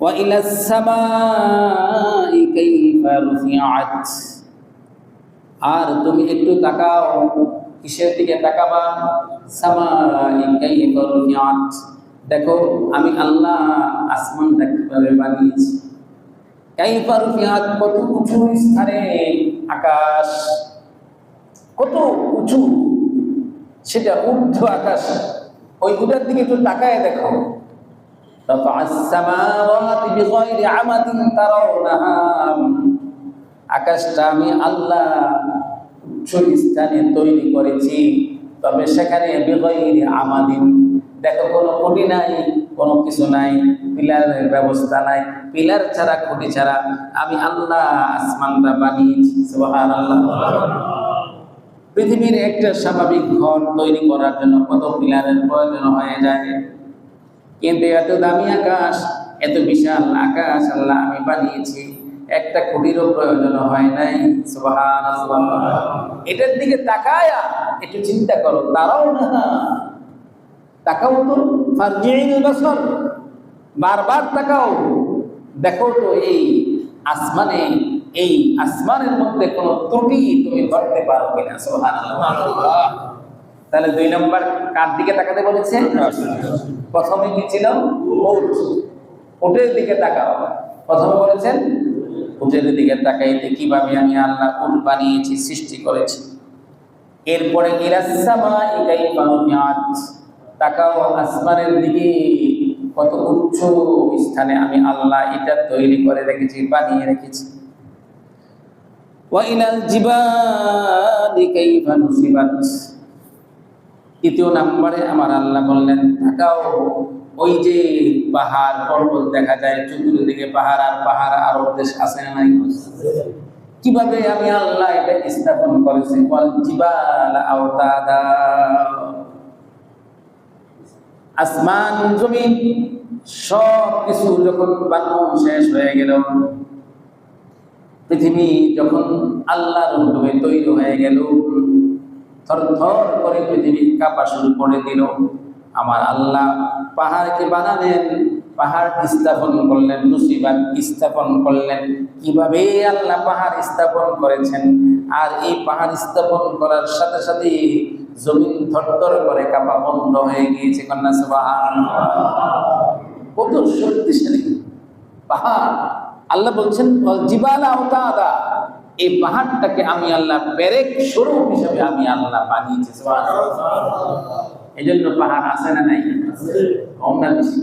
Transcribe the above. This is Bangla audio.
وإلى السماء كيف رفعت আর তুমি একটু তাকাও কিসের দিকে তাকাবা সামাই কাইফা রুফিআত দেখো আমি আল্লাহ আসমানটা কিভাবে বানিয়েছি কাইফা রুফিআত কত উঁচু স্থানে আকাশ কত উঁচু সেটা ঊর্ধ্ব আকাশ ওই উটার দিকে একটু তাকায় দেখো رفع السماوات بغير عمد ترونها আকাশটা আমি আল্লাহ উচ্চ স্থানে তৈরি করেছি তবে সেখানে বিগয়রি আমাদিন দেখো কোনো খুঁটি নাই কোনো কিছু নাই পিলারের ব্যবস্থা নাই পিলার ছাড়া খুঁটি ছাড়া আমি আল্লাহ আসমানটা বানিয়েছি সুবহানাল্লাহ পৃথিবীর একটা স্বাভাবিক ঘর তৈরি করার জন্য কত পিলারের প্রয়োজন হয়ে যায় কিন্তু এত দামি আকাশ এত বিশাল আকাশ আল্লাহ আমি বানিয়েছি একটা খুঁটিরও প্রয়োজন হয় নাই। এটার দিকে তাকায়া একটু চিন্তা করো তারাও না। তাকাও তো বাসর। বারবার তাকাও। দেখো তো এই আসমানে এই আসমানের মধ্যে কোনো ত্রুটি তুমি ধরতে পারো কিনা সুবহানাল্লাহ। তাহলে দুই নম্বর কার দিকে তাকাতে বলেছে? প্রথমে কি ছিল? উট উটের দিকে তাকাও। প্রথমে বলেছেন উটের দিকে তাকাইতে কীভাবে আমি আল্লাহ উট বানিয়েছি, সৃষ্টি করেছি? এরপরে তাকাও আসমানের দিকে, কত উচ্চ স্থানে আমি আল্লাহ এটা তৈরি করে রেখেছি, বানিয়ে রেখেছি। জিবালি কাইফা নুসিবাত। তৃতীয় নম্বরে আমার আল্লাহ বললেন, তাকাও, ওই যে পাহাড়, পর্বত দেখা যায়, চতুর্দিকে পাহাড় আর পাহাড় আর দেশ আছে না নাই? কীভাবে আমি আল্লাহ এটা স্থাপন করেছি? আসমান, জমিন সব কিছু যখন বানানো শেষ হয়ে গেল, পৃথিবী যখন আল্লাহর হুকুমে তৈরি হয়ে গেল থর থর করে পৃথিবী কাঁপা শুরু করে দিল। আমার আল্লাহ পাহাড়কে বানালেন, পাহাড় স্থাপন করলেন, মুসিবাত স্থাপন করলেন। কীভাবে আল্লাহ পাহাড় স্থাপন করেছেন? আর এই পাহাড় স্থাপন করার সাথে সাথে জমিন থরথর করে কাপা বন্ধ হয়ে গিয়েছে, কন্যা সুবহান কত শক্তিশালী পাহাড়। আল্লাহ বলছেন জিবালা আওতাদা। এই পাহাড়টাকে আমি আল্লাহ পেরেক স্বরূপ হিসাবে আমি আল্লাহ বানিয়েছি এই জন্য পাহাড় আসে না নাই? কম না বেশি?